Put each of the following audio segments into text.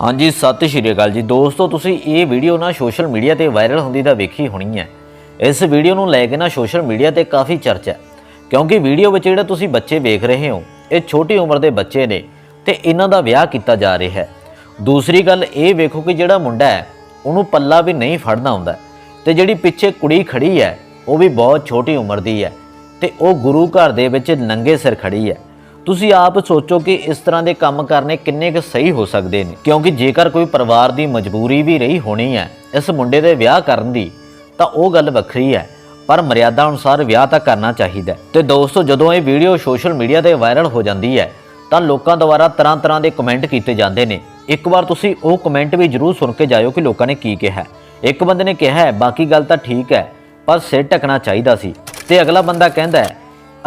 ਹਾਂਜੀ, ਸਤਿ ਸ਼੍ਰੀ ਅਕਾਲ ਜੀ। ਦੋਸਤੋ, ਤੁਸੀਂ ਇਹ ਵੀਡੀਓ ਨਾ ਸੋਸ਼ਲ ਮੀਡੀਆ ਤੇ ਵਾਇਰਲ ਹੁੰਦੀ ਤਾਂ ਵੇਖੀ ਹੋਣੀ ਹੈ। ਇਸ ਵੀਡੀਓ ਨੂੰ ਲੈ ਕੇ ਨਾ ਸੋਸ਼ਲ ਮੀਡੀਆ ਤੇ ਕਾਫੀ ਚਰਚਾ ਹੈ। ਕਿਉਂਕਿ ਵੀਡੀਓ ਵਿੱਚ ਜਿਹੜਾ ਤੁਸੀਂ ਬੱਚੇ ਵੇਖ ਰਹੇ ਹੋ, ਇਹ ਛੋਟੀ ਉਮਰ ਦੇ ਬੱਚੇ ਨੇ ਤੇ ਇਹਨਾਂ ਦਾ ਵਿਆਹ ਕੀਤਾ ਜਾ ਰਿਹਾ ਹੈ। ਦੂਸਰੀ ਗੱਲ ਇਹ ਵੇਖੋ ਕਿ ਜਿਹੜਾ ਮੁੰਡਾ ਹੈ, ਉਹਨੂੰ ਪੱਲਾ ਵੀ ਨਹੀਂ ਫੜਨਾ ਆਉਂਦਾ ਤੇ ਜਿਹੜੀ ਪਿੱਛੇ ਕੁੜੀ ਖੜੀ ਹੈ, ਉਹ ਵੀ ਬਹੁਤ ਛੋਟੀ ਉਮਰ ਦੀ ਹੈ ਤੇ ਉਹ ਗੁਰੂ ਘਰ ਦੇ ਵਿੱਚ ਨੰਗੇ ਸਿਰ ਖੜੀ ਹੈ। ਤੁਸੀਂ ਆਪ ਸੋਚੋ ਕਿ ਇਸ ਤਰ੍ਹਾਂ ਦੇ ਕੰਮ ਕਰਨੇ ਕਿੰਨੇ ਕੁ ਸਹੀ ਹੋ ਸਕਦੇ ਨੇ। ਕਿਉਂਕਿ ਜੇਕਰ ਕੋਈ ਪਰਿਵਾਰ ਦੀ ਮਜਬੂਰੀ ਵੀ ਰਹੀ ਹੋਣੀ ਹੈ, ਇਸ ਮੁੰਡੇ ਦੇ ਵਿਆਹ ਕਰਨ ਦੀ, ਤਾਂ ਉਹ ਗੱਲ ਵੱਖਰੀ ਹੈ। ਪਰ ਮਰਿਆਦਾ ਅਨੁਸਾਰ ਵਿਆਹ ਤਾਂ ਕਰਨਾ ਚਾਹੀਦਾ ਹੈ। ਤੇ ਦੋਸਤੋ, ਜਦੋਂ ਇਹ ਵੀਡੀਓ ਸੋਸ਼ਲ ਮੀਡੀਆ ਤੇ ਵਾਇਰਲ ਹੋ ਜਾਂਦੀ ਹੈ, ਤਾਂ ਲੋਕਾਂ ਦੁਆਰਾ ਤਰ੍ਹਾਂ ਤਰ੍ਹਾਂ ਦੇ ਕਮੈਂਟ ਕੀਤੇ ਜਾਂਦੇ ਨੇ। ਇੱਕ ਵਾਰ ਤੁਸੀਂ ਉਹ ਕਮੈਂਟ ਵੀ ਜਰੂਰ ਸੁਣ ਕੇ ਜਾਇਓ ਕਿ ਲੋਕਾਂ ਨੇ ਕੀ ਕਿਹਾ ਇੱਕ ਬੰਦੇ ਨੇ ਕਿਹਾ ਹੈ, ਬਾਕੀ ਗੱਲ ਤਾਂ ਠੀਕ ਹੈ, ਪਰ ਸਿਰ ਢਕਣਾ ਚਾਹੀਦਾ ਸੀ। ਤੇ ਅਗਲਾ ਬੰਦਾ ਕਹਿੰਦਾ ਹੈ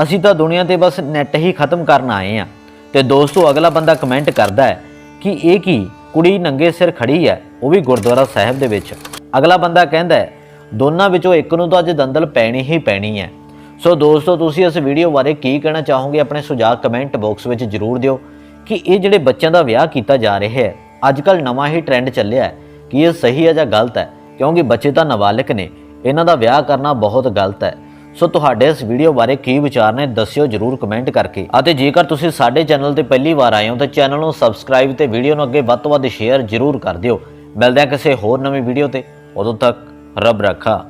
ਅਸੀਂ ਤਾਂ ਦੁਨੀਆ ਤੇ ਬਸ ਨੈਟ ਹੀ ਖਤਮ ਕਰਨ ਆਏ ਆ ਤੇ ਦੋਸਤੋ, ਅਗਲਾ ਬੰਦਾ ਕਮੈਂਟ ਕਰਦਾ ਹੈ ਕਿ ਇਹ ਕੀ ਕੁੜੀ ਨੰਗੇ ਸਿਰ ਖੜੀ ਹੈ, ਉਹ ਵੀ ਗੁਰਦੁਆਰਾ ਸਾਹਿਬ ਦੇ ਵਿੱਚ। ਅਗਲਾ ਬੰਦਾ ਕਹਿੰਦਾ ਹੈ, ਦੋਨਾਂ ਵਿੱਚੋਂ ਇੱਕ ਨੂੰ ਤਾਂ ਅੱਜ ਦੰਦਲ ਪੈਣੀ ਹੀ ਪੈਣੀ ਹੈ। ਸੋ ਦੋਸਤੋ, ਤੁਸੀਂ ਇਸ ਵੀਡੀਓ ਬਾਰੇ ਕੀ ਕਹਿਣਾ ਚਾਹੋਗੇ, ਆਪਣੇ ਸੁਝਾਅ ਕਮੈਂਟ ਬਾਕਸ ਵਿੱਚ ਜਰੂਰ ਦਿਓ ਕਿ ਇਹ ਜਿਹੜੇ ਬੱਚਿਆਂ ਦਾ ਵਿਆਹ ਕੀਤਾ ਜਾ ਰਿਹਾ ਹੈ ਅੱਜ ਕੱਲ ਨਵਾਂ ਹੀ ਟ੍ਰੈਂਡ ਚੱਲਿਆ ਹੈ ਕਿ ਇਹ ਸਹੀ ਹੈ ਜਾਂ ਗਲਤ ਹੈ? ਕਿਉਂਕਿ ਬੱਚੇ ਤਾਂ ਨਾਬਾਲਗ ਨੇ, ਇਹਨਾਂ ਦਾ ਵਿਆਹ ਕਰਨਾ ਬਹੁਤ ਗਲਤ ਹੈ। ਸੋ ਤੁਹਾਡੇ ਇਸ ਵੀਡੀਓ ਬਾਰੇ ਕੀ ਵਿਚਾਰ ਨੇ, ਦੱਸਿਓ ਜਰੂਰ ਕਮੈਂਟ ਕਰਕੇ। ਅਤੇ ਜੇਕਰ ਤੁਸੀਂ ਸਾਡੇ ਚੈਨਲ ਤੇ ਪਹਿਲੀ ਵਾਰ ਆਏ ਹੋ, ਤਾਂ ਚੈਨਲ ਨੂੰ ਸਬਸਕ੍ਰਾਈਬ ਤੇ ਵੀਡੀਓ ਨੂੰ ਅੱਗੇ ਵੱਧ ਤੋਂ ਵੱਧ ਸ਼ੇਅਰ ਜਰੂਰ ਕਰ ਦਿਓ। ਮਿਲਦੇ ਹਾਂ ਕਿਸੇ ਹੋਰ ਨਵੀਂ ਵੀਡੀਓ ਤੇ। ਉਦੋਂ ਤੱਕ ਰੱਬ ਰੱਖਾ।